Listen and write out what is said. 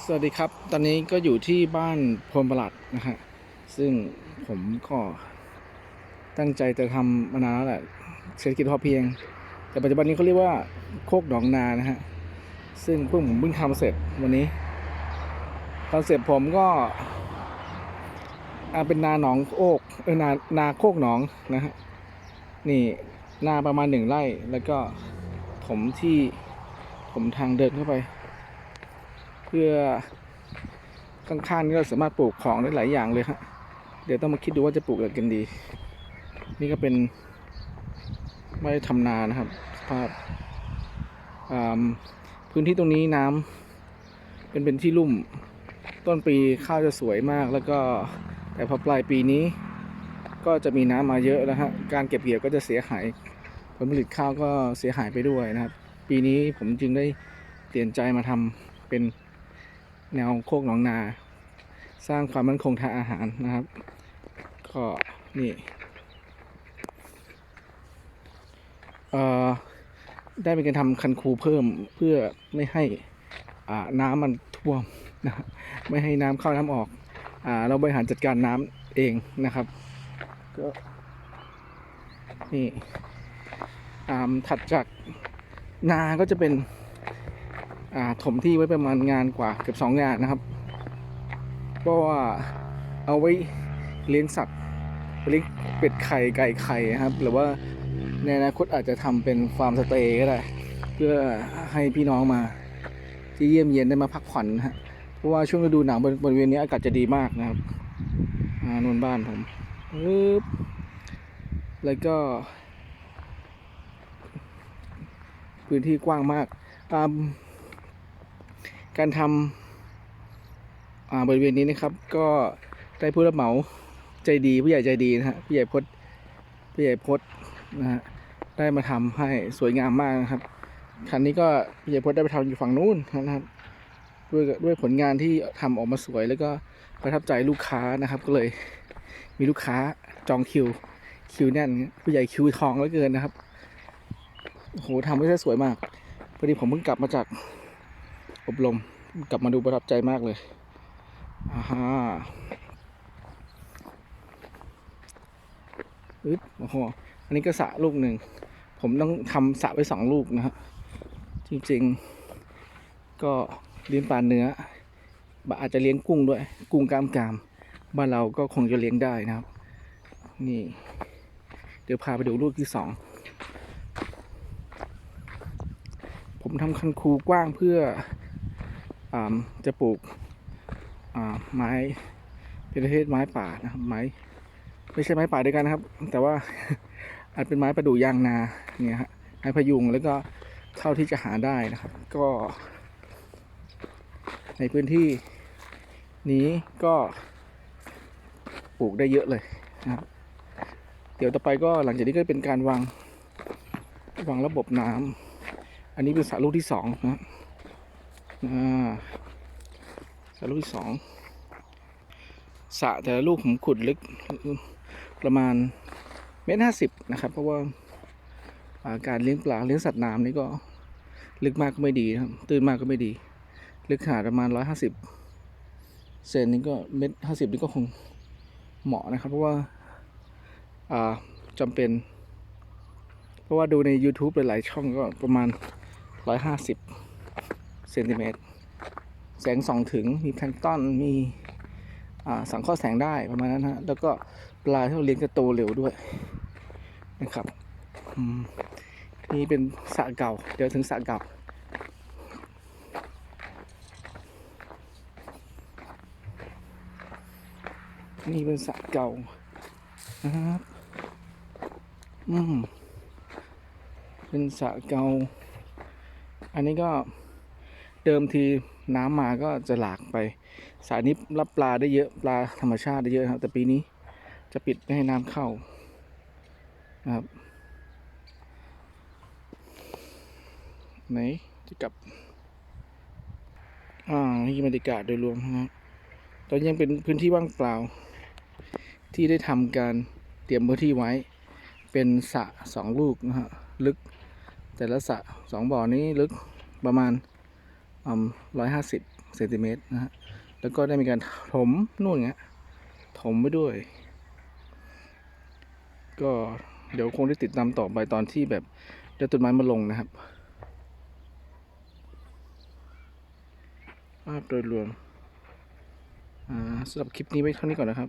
สวัสดีครับ ตอนนี้ก็อยู่ที่บ้านพลประหลัดนะฮะ ซึ่งผมก็ตั้งใจจะทำมานานแล้วแหละเศรษฐกิจพอเพียง แต่ปัจจุบันนี้เขาเรียกว่าโคกหนองนานะฮะ ซึ่งเพิ่งผมเพิ่งทำเสร็จวันนี้คอนเซ็ปผมก็อาเป็นนาหนองโอกเออนานาโคกหนองนะฮะ นี่นาประมาณหนึ่งไร่ แล้วก็ถมที่ผมทางเดินเข้าไป พื่อข้างๆนี้เราสามารถปลูกของได้หลายอย่างเลยฮะเดี๋ยวต้องมาคิดดูว่าจะปลูกอะไรกันดี นี่ก็เป็นไม่ได้ทำนานะครับสภาพพื้นที่ตรงนี้น้ำเป็นเป็นที่ลุ่ม ต้นปีข้าวจะสวยมากแล้วก็แต่พอปลายปีนี้ ก็จะมีน้ำมาเยอะแล้วฮะการเก็บเกี่ยวก็จะเสียหายผลผลิตข้าวก็เสียหายไปด้วยนะครับ ปีนี้ผมจึงได้เปลี่ยนใจมาทำเป็น แนวโคกหนองนา สร้างความมั่นคงทางอาหารนะครับ ก็นี่เอ่อได้เป็นการทำคันคูเพิ่มเพื่อไม่ให้อ่าน้ำมันท่วมนะไม่ให้น้ำเข้าน้ำออกอ่าเราบริหารจัดการน้ำเองนะครับก็นี่ถัดจากนาก็จะเป็น ถมที่ไว้ประมาณงานกว่าเกือบสองงานนะครับเพราะว่าเอาไว้เลี้ยงสัตว์เลี้ยงเป็ดไข่ไก่ไข่นะครับ หรือว่าในอนาคตอาจจะทำเป็นฟาร์มสเตย์ก็ได้ เพื่อให้พี่น้องมา ที่เยี่ยมเยียนได้มาพักผ่อนนะฮะเพราะว่าช่วงฤดูหนาวบริบริเวณนี้อากาศจะดีมากนะครับนวนบ้านผมปึ๊บแล้วก็ พื้นที่กว้างมากอ่า การทำอ่าบริเวณนี้นะครับ ก็ได้ผู้รับเหมาใจดีผู้ใหญ่ใจดีนะฮะผู้ใหญ่พจน์ผู้ใหญ่พจน์นะฮะได้มาทำให้สวยงามมากนะครับคันนี้ก็ผู้ใหญ่พจน์ได้ไปทำอยู่ฝั่งนู้นนะครับด้วยด้วยผลงานที่ทำออกมาสวยแล้วก็ประทับใจลูกค้านะครับ ก็เลยมีลูกค้าจองคิวคิวแน่นผู้ใหญ่คิวทองเหลือเกินนะครับโอ้โหทำไว้ได้สวยมากพอดีผมเพิ่งกลับมาจาก อบรมกลับมาดูประทับใจมากเลยอ่าฮะอึ๊บโอ้โหอันนี้ก็สะลูกหนึ่ง ผมต้องทำสระไว้สองลูกนะฮะจริงๆ ก็เลี้ยงปลาเนื้ออาจจะเลี้ยงกุ้งด้วย กุ้งก้ามกามบ้านเราก็คงจะเลี้ยงได้นะครับ นี่ เดี๋ยวพาไปดูลูกที่สองผมทำคันคูกว้างเพื่อ จะปลูกไม้เป็นประเภทไม้ป่านะครับไม้ไม่ใช่ไม้ป่าด้วยกันนะครับ แต่ว่าอาจเป็นไม้ประดู่ยางนาเนี่ยฮะไม้พยุงแล้วก็เท่าที่จะหาได้นะครับ ก็ ในพื้นที่นี้ก็ปลูกได้เยอะเลยนะครับเดี๋ยวต่อไปก็หลังจากนี้ก็เป็นการวางวางระบบน้ำอันนี้เป็นสระลูกที่สองนะครับ อ่าสระลูกที่สองสระแต่ละลูกผมขุดลึกประมาณเมตรห้าสิบนะครับ เพราะว่าการเลี้ยงปลาเลี้ยงสัตว์น้ำนี่ก็ลึกมากก็ไม่ดีครับตื้นมากก็ไม่ดี ลึกขาดประมาณร้อยห้าสิบเซนนี่ก็เมตรห้าสิบนี่ก็คงเหมาะนะครับ เพราะว่าอ่าจำเป็น เพราะว่าดูใน YouTube หลายๆช่องก็ประมาณร้อยห้าสิบ เซนติเมตร แสงส่องถึงมีแพลงต้อนมีสังเคราะห์แสงได้ประมาณนั้นฮะแล้วก็ปลาที่เราเลี้ยงจะโตเร็วด้วยนะครับนี่เป็นสระเก่า เดี๋ยวถึงสระเก่านี่เป็นสระเก่านะครับ อืม เป็นสระเก่า อันนี้ก็ เดิมทีน้ำมาก็จะหลากไปสายนี้รับปลาได้เยอะปลาธรรมชาติได้เยอะครับ แต่ปีนี้จะปิดไม่ให้น้ำเข้านะครับไหนจะกลับอ่านี่บรรยากาศโดยรวมนะครับตอนนี้ยังเป็นพื้นที่ว่างเปล่า ที่ได้ทำการเตรียมพื้นที่ไว้ เป็นสระสองลูกนะฮะลึก แต่ละสระสองบ่อนี้ลึกประมาณ ร้อยห้าสิบเซนติเมตรนะฮะ แล้วก็ได้มีการถมนู่นเงี้ยถมไปด้วย ก็เดี๋ยวคงได้ติดตามต่อไปตอนที่แบบได้ต้นไม้มาลงนะครับภาพโดยรวมอ่าสำหรับคลิปนี้ไว้เท่านี้ก่อนนะครับ